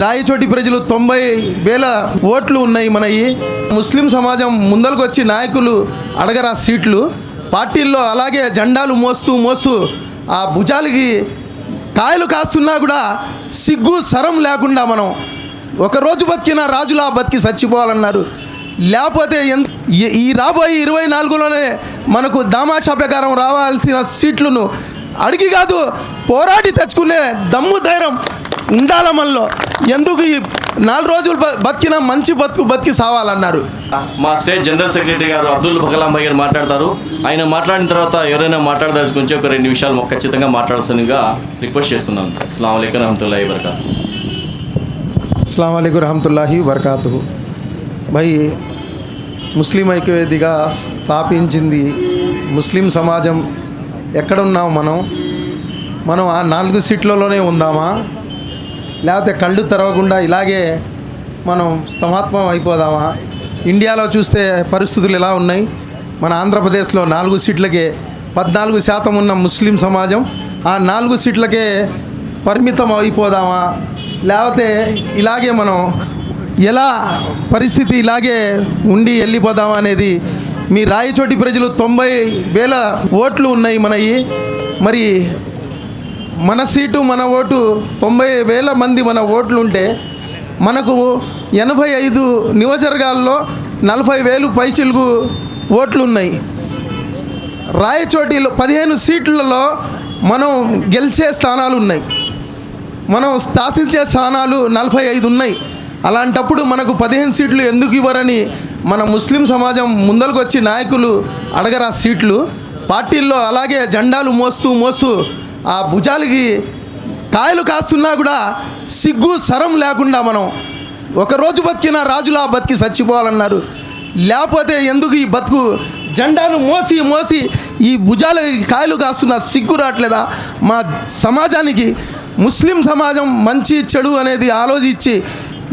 రాయచోటి ప్రజలు తొంభై వేల ఓట్లు ఉన్నాయి మనవి ముస్లిం సమాజం ముందరకు వచ్చి నాయకులు అడగరా సీట్లు? పార్టీల్లో అలాగే జెండాలు మోస్తూ మోస్తూ ఆ భుజాలకి కాయలు కాస్తున్నా కూడా సిగ్గు సరం లేకుండా మనం ఒక రోజు బతికిన రాజులా బతికి చచ్చిపోవాలన్నారు. లేకపోతే ఎంత ఈ- ఈ రాబోయే ఇరవై నాలుగులోనే మనకు దామాషా ప్రకారం రావాల్సిన సీట్లను అడిగి కాదు పోరాడి తెచ్చుకునే దమ్ము ధైర్యం ఉండాల మనలో ఎందుకు ఈ నాలుగు రోజులు బతికిన మంచి బతుకు బతికి సావాలన్నారు. మా స్టేట్ జనరల్ సెక్రటరీ గారు అబ్దుల్ బకలాంబాయి గారు మాట్లాడతారు. ఆయన మాట్లాడిన తర్వాత ఎవరైనా మాట్లాడదలుచుకుంటే ఒక రెండు నిమిషాలు ఖచ్చితంగా మాట్లాడాల్సిందిగా రిక్వెస్ట్ చేస్తున్నాను అస్సలం అయికం రహమతుల్లా వరకాతు అస్సలం అయికు రహమతుల్లాహి వరకాతు భయ్ ముస్లిం ఐక్యవేదిగా స్థాపించింది ముస్లిం సమాజం ఎక్కడున్నాం మనం? మనం ఆ నాలుగు సీట్లలోనే ఉందామా? లేకపోతే కళ్ళు తెరవకుండా ఇలాగే మనం స్తమాత్మం అయిపోదామా? ఇండియాలో చూస్తే పరిస్థితులు ఎలా ఉన్నాయి? మన ఆంధ్రప్రదేశ్లో నాలుగు సీట్లకే పద్నాలుగు శాతం ఉన్న ముస్లిం సమాజం ఆ నాలుగు సీట్లకే పరిమితం అయిపోదామా? లేకపోతే ఇలాగే మనం ఎలా పరిస్థితి ఇలాగే ఉండి వెళ్ళిపోదామా అనేది మీ రాయచోటి ప్రజలు తొంభై వేల ఓట్లు ఉన్నాయి మనవి మరి మన సీటు మన ఓటు తొంభై వేల మంది మన ఓట్లు ఉంటే మనకు ఎనభై ఐదు నియోజకవర్గాల్లో నలభై వేలు పైచిలుగు ఓట్లు ఉన్నాయి రాయచోటిలో పదిహేను సీట్లలో మనం గెలిచే స్థానాలు ఉన్నాయి మనం శాసించే స్థానాలు నలభై ఐదు ఉన్నాయి. అలాంటప్పుడు మనకు పదిహేను సీట్లు ఎందుకు ఇవ్వరని మన ముస్లిం సమాజం ముందరకు వచ్చి నాయకులు అడగరా సీట్లు. పార్టీల్లో అలాగే జెండాలు మోస్తూ మోస్తూ ఆ భుజాలకి కాయలు కాస్తున్నా కూడా సిగ్గు సరం లేకుండా మనం ఒక రోజు బతికిన రాజులా బతికి చచ్చిపోవాలన్నారు. లేకపోతే ఎందుకు ఈ బతుకు? జెండాను మోసి మోసి ఈ భుజాల కాయలు కాస్తున్న సిగ్గు రావట్లేదా? మా సమాజానికి ముస్లిం సమాజం మంచి చెడు అనేది ఆలోచించి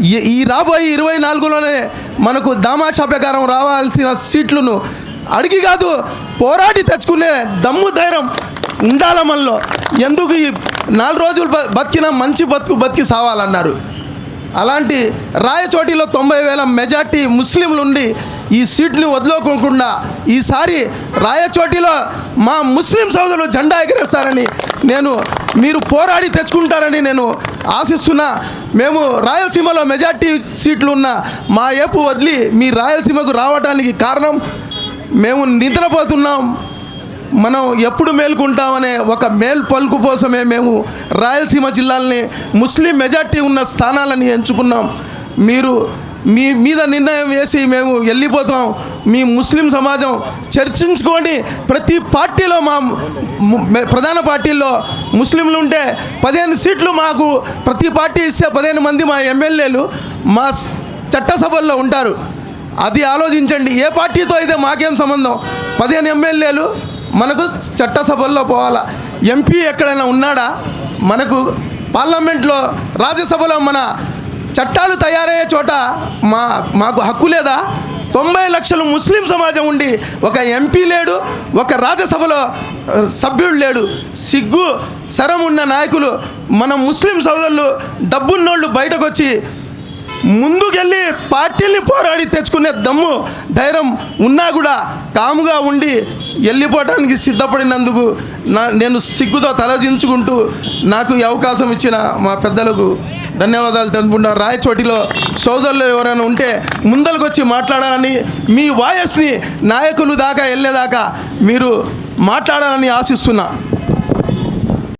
ఈ- ఈ రాబోయే ఇరవై నాలుగులోనే మనకు దామాషా ప్రకారం రావాల్సిన సీట్లను అడిగి కాదు పోరాడి తెచ్చుకునే దమ్ము ధైర్యం ఉండాల మనలో ఎందుకు ఈ నాలుగు రోజులు బ- బతికిన మంచి బతుకు బతికి సావాలన్నారు. అలాంటి రాయచోటిలో తొంభై వేల మెజార్టీ ముస్లింలు ఉండి ఈ సీట్ని వదులుకోకుండా ఈసారి రాయచోటిలో మా ముస్లిం సోదరులు జెండా ఎగరేస్తారని నేను మీరు పోరాడి తెచ్చుకుంటారని నేను ఆశిస్తున్నా. మేము రాయలసీమలో మెజార్టీ సీట్లు ఉన్న మా ఏపు వదిలి మీ రాయలసీమకు రావడానికి కారణం మేము నిద్రపోతున్నాం. మనం ఎప్పుడు మేల్కొంటామనే ఒక మేల్ పలుకు కోసమే మేము రాయలసీమ జిల్లాల్ని ముస్లిం మెజార్టీ ఉన్న స్థానాలని ఎంచుకున్నాం. మీరు మీ మీద నిర్ణయం వేసి మేము వెళ్ళిపోతాం. మీ ముస్లిం సమాజం చర్చించుకొని ప్రతి పార్టీలో మా ప్రధాన పార్టీల్లో ముస్లింలు ఉంటే పదిహేను సీట్లు మాకు ప్రతి పార్టీ ఇస్తే పదిహేను మంది మా ఎమ్మెల్యేలు మా చట్టసభల్లో ఉంటారు. అది ఆలోచించండి. ఏ పార్టీతో అయితే మాకేం సంబంధం? పదిహేను ఎమ్మెల్యేలు మనకు చట్టసభల్లో పోవాలా? ఎంపీ ఎక్కడైనా ఉన్నాడా? మనకు పార్లమెంట్లో రాజ్యసభలో మన చట్టాలు తయారయ్యే చోట మా మాకు హక్కు లేదా? తొంభై లక్షలు ముస్లిం సమాజం ఉండి ఒక ఎంపీ లేడు ఒక రాజ్యసభలో సభ్యుడు లేడు. సిగ్గు సరం ఉన్న నాయకులు మన ముస్లిం సోదరులు డబ్బున్నోళ్ళు బయటకు వచ్చి ముందుకెళ్ళి పార్టీల్ని పోరాడి తెచ్చుకునే దమ్ము ధైర్యం ఉన్నా కూడా కాముగా ఉండి వెళ్ళిపోవడానికి సిద్ధపడినందుకు నా నేను సిగ్గుతో తలదించుకుంటూ నాకు ఈ అవకాశం ఇచ్చిన మా పెద్దలకు ధన్యవాదాలు తెలుపుకుంటా రాయచోటిలో సోదరులు ఎవరైనా ఉంటే ముందరకు వచ్చి మాట్లాడాలని మీ వాయస్ని నాయకులు దాకా వెళ్ళేదాకా మీరు మాట్లాడాలని ఆశిస్తున్నా.